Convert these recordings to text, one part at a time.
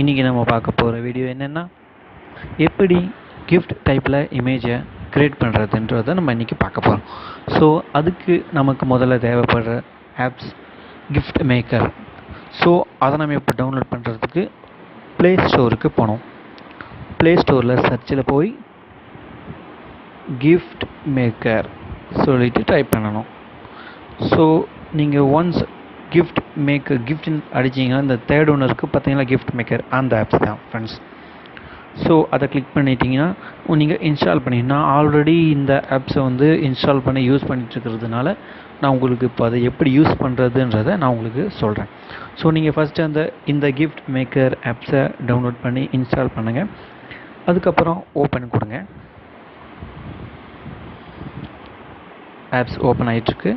இன்றைக்கி நம்ம பார்க்க போகிற வீடியோ என்னென்னா எப்படி கிஃப்ட் டைப்பில் இமேஜை க்ரியேட் பண்ணுறதுன்றதை நம்ம இன்றைக்கி பார்க்க போகிறோம் ஸோ அதுக்கு நமக்கு முதல்ல தேவைப்படுற ஆப்ஸ் கிஃப்ட் மேக்கர் ஸோ அதை நம்ம இப்போ டவுன்லோட் பண்ணுறதுக்கு ப்ளே ஸ்டோருக்கு போனோம். ப்ளே ஸ்டோரில் சர்ச்சில் போய் கிஃப்ட் மேக்கர் சொல்லிவிட்டு டைப் பண்ணணும். ஸோ நீங்கள் ஒன்ஸ் கிஃப்ட் மேக்கர் கிஃப்ட்னு அடிச்சிங்கன்னா இந்த தேர்ட் ஒன்று இருக்குது பார்த்தீங்களா கிஃப்ட் மேக்கர் அந்த ஆப்ஸ் தான் ஃப்ரெண்ட்ஸ் ஸோ அதை கிளிக் பண்ணிட்டீங்கன்னா நீங்கள் இன்ஸ்டால் பண்ணி நான் ஆல்ரெடி இந்த ஆப்ஸை வந்து இன்ஸ்டால் பண்ணி யூஸ் பண்ணிட்டுருக்கிறதுனால நான் உங்களுக்கு இப்போ அதை எப்படி யூஸ் பண்ணுறதுன்றதை நான் உங்களுக்கு சொல்கிறேன் ஸோ நீங்கள் ஃபஸ்ட்டு அந்த இந்த கிஃப்ட் மேக்கர் ஆப்ஸை டவுன்லோட் பண்ணி இன்ஸ்டால் பண்ணுங்கள் அதுக்கப்புறம் ஓப்பன் கொடுங்க. ஆப்ஸ் ஓப்பன் ஆகிட்டுருக்கு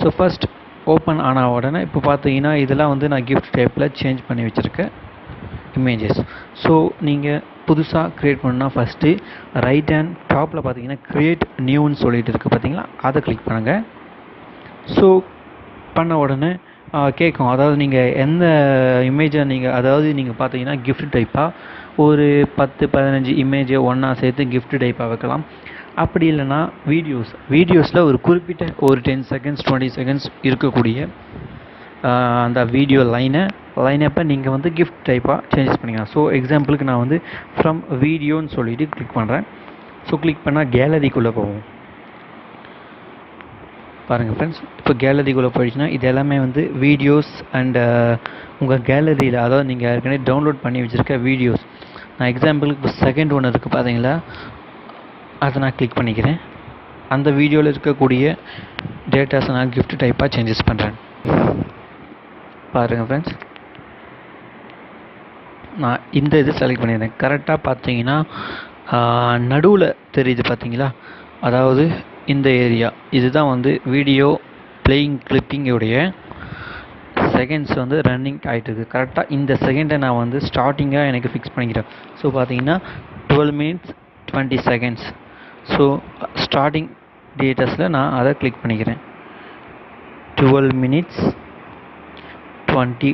ஸோ ஃபஸ்ட் ஓப்பன் ஆன உடனே இப்போ பார்த்தீங்கன்னா இதெல்லாம் வந்து நான் கிஃப்ட் டைப்பில் சேஞ்ச் பண்ணி வச்சுருக்கேன். இமேஜஸ் ஸோ நீங்கள் புதுசாக க்ரியேட் பண்ணால் ஃபஸ்ட்டு ரைட் ஹேண்ட் டாப்பில் பார்த்தீங்கன்னா க்ரியேட் நியூன்னு சொல்லிட்டு இருக்குது பார்த்தீங்களா அதை கிளிக் பண்ணுங்கள் ஸோ பண்ண உடனே கேட்கும் அதாவது நீங்கள் எந்த இமேஜை நீங்கள் அதாவது நீங்கள் பார்த்தீங்கன்னா கிஃப்ட் டைப்பாக ஒரு பத்து பதினஞ்சு இமேஜை ஒன்றா சேர்த்து கிஃப்ட் டைப்பாக வைக்கலாம். அப்படி இல்லைன்னா வீடியோஸ் வீடியோஸில் ஒரு குறிப்பிட்ட ஒரு டென் செகண்ட்ஸ் டுவெண்ட்டி செகண்ட்ஸ் இருக்கக்கூடிய அந்த வீடியோ லைனை லைனப்பை நீங்கள் வந்து கிஃப்ட் டைப்பாக சேஞ்சஸ் பண்ணிக்கலாம். ஸோ எக்ஸாம்பிளுக்கு நான் வந்து ஃப்ரம் வீடியோன்னு சொல்லிட்டு கிளிக் பண்ணுறேன் ஸோ கிளிக் பண்ணால் கேலரிக்குள்ளே போவோம் பாருங்கள் ஃப்ரெண்ட்ஸ் இப்போ கேலரிக்குள்ளே போயிடுச்சுன்னா இது எல்லாமே வந்து வீடியோஸ் அண்டு உங்கள் கேலரியில் அதாவது நீங்கள் ஏற்கனவே டவுன்லோட் பண்ணி வச்சுருக்க வீடியோஸ் நான் எக்ஸாம்பிளுக்கு இப்போ செகண்ட் ஒன்று இருக்குது பார்த்தீங்களா அதை நான் கிளிக் பண்ணிக்கிறேன். அந்த வீடியோவில் இருக்கக்கூடிய டேட்டாஸை நான் கிஃப்ட் டைப்பாக சேஞ்சஸ் பண்ணுறேன் பாருங்கள் ஃப்ரெண்ட்ஸ் நான் இந்த இது செலக்ட் பண்ணிடுறேன். கரெக்டாக பார்த்தீங்கன்னா நடுவில் தெரியுது பார்த்தீங்களா? அதாவது இந்த ஏரியா இதுதான் வந்து வீடியோ பிளேயிங் கிளிப்பிங்கோடைய செகண்ட்ஸ் வந்து ரன்னிங் ஆகிட்டு இருக்குது கரெக்டாக இந்த செகண்டை நான் வந்து ஸ்டார்டிங்காக எனக்கு ஃபிக்ஸ் பண்ணிக்கிறேன். ஸோ பார்த்தீங்கன்னா twelve minutes twenty seconds so starting டேட்டஸில் நான் அதை கிளிக் பண்ணிக்கிறேன். Twelve minutes twenty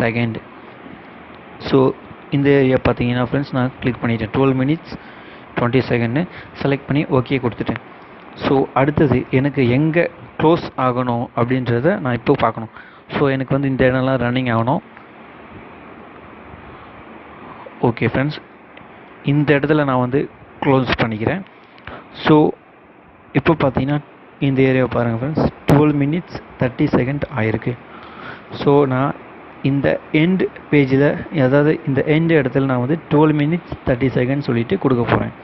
second so இந்த ஏரியா பார்த்தீங்கன்னா ஃப்ரெண்ட்ஸ் நான் கிளிக் பண்ணிட்டேன். டுவெல் மினிட்ஸ் டுவெண்ட்டி செகண்ட்னு செலக்ட் பண்ணி ஓகே கொடுத்துட்டேன். ஸோ அடுத்தது எனக்கு எங்கே க்ளோஸ் ஆகணும் அப்படின்றத நான் இப்போ பார்க்கணும். ஸோ எனக்கு வந்து இந்த இடம்லாம் ரன்னிங் ஆகணும். ஓகே ஃப்ரெண்ட்ஸ் இந்த இடத்துல நான் வந்து க்ளோஸ் பண்ணிக்கிறேன். ஸோ இப்போ பார்த்தீங்கன்னா இந்த ஏரியாவை பாருங்கள் friends twelve minutes thirty second ஆயிருக்கு. ஸோ நான் இந்த எண்ட் பேஜில் அதாவது இந்த எண்ட் இடத்துல நான் வந்து டுவெல் மினிட்ஸ் தேர்ட்டி செகண்ட் சொல்லிவிட்டு கொடுக்க போகிறேன்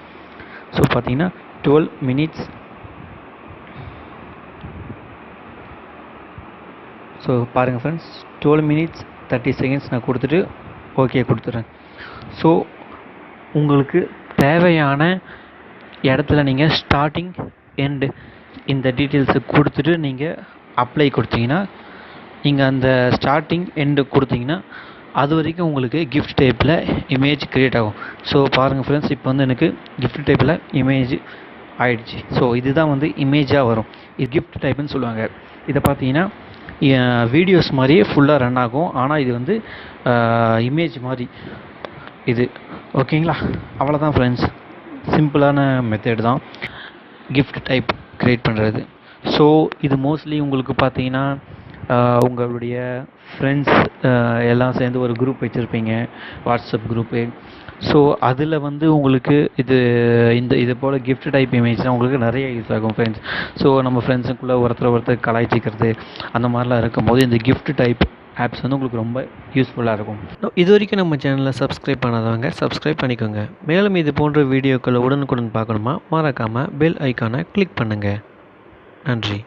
ஸோ பார்த்தீங்கன்னா டுவெல் மினிட்ஸ் ஸோ பாருங்கள் friends twelve minutes thirty seconds நான் கொடுத்துட்டு ஓகே கொடுத்துட்றேன் ஸோ உங்களுக்கு தேவையான இடத்துல நீங்கள் ஸ்டார்டிங் எண்டு இந்த டீட்டெயில்ஸை கொடுத்துட்டு நீங்கள் அப்ளை கொடுத்தீங்கன்னா நீங்கள் அந்த ஸ்டார்டிங் எண்டு கொடுத்தீங்கன்னா அது வரைக்கும் உங்களுக்கு கிஃப்ட் டைப்பில் இமேஜ் க்ரியேட் ஆகும். ஸோ பாருங்கள் ஃப்ரெண்ட்ஸ் இப்போ வந்து எனக்கு கிஃப்ட் டைப்பில் இமேஜ் ஆயிடுச்சு. ஸோ இதுதான் வந்து இமேஜாக வரும். இது கிஃப்ட் டைப்புன்னு சொல்லுவாங்க. இதை பார்த்தீங்கன்னா வீடியோஸ் மாதிரியே ஃபுல்லாக ரன் ஆகும். ஆனால் இது வந்து இமேஜ் மாதிரி. இது ஓகேங்களா? அவ்வளோதான் ஃப்ரெண்ட்ஸ் சிம்பிளான மெத்தேடு தான். கிஃப்ட் டைப் க்ரியேட் பண்ணுறது ஸோ இது மோஸ்ட்லி உங்களுக்கு பார்த்தீங்கன்னா உங்களுடைய ஃப்ரெண்ட்ஸ் எல்லாம் சேர்ந்து ஒரு குரூப் வச்சுருப்பீங்க. வாட்ஸ்அப் குரூப்பு ஸோ அதில் வந்து உங்களுக்கு இது இந்த இது போல் கிஃப்ட் டைப் இமேஜ் தான் உங்களுக்கு நிறைய யூஸ் ஆகும் ஃப்ரெண்ட்ஸ் ஸோ நம்ம ஃப்ரெண்ட்ஸுக்குள்ளே ஒருத்தர் ஒருத்தர் கலாய்ச்சிக்கிறது அந்த மாதிரிலாம் இருக்கும்போது இந்த கிஃப்ட் டைப் ஆப்ஸ் வந்து உங்களுக்கு ரொம்ப யூஸ்ஃபுல்லாக இருக்கும். இது வரைக்கும் நம்ம சேனலில் சப்ஸ்கிரைப் பண்ணாதவங்க சப்ஸ்கிரைப் பண்ணிக்கோங்க. மேலும் இது போன்ற வீடியோக்களை உடனுக்குடன் பார்க்கணுமா மறக்காமல் பெல் ஐக்கானை கிளிக் பண்ணுங்கள் நன்றி.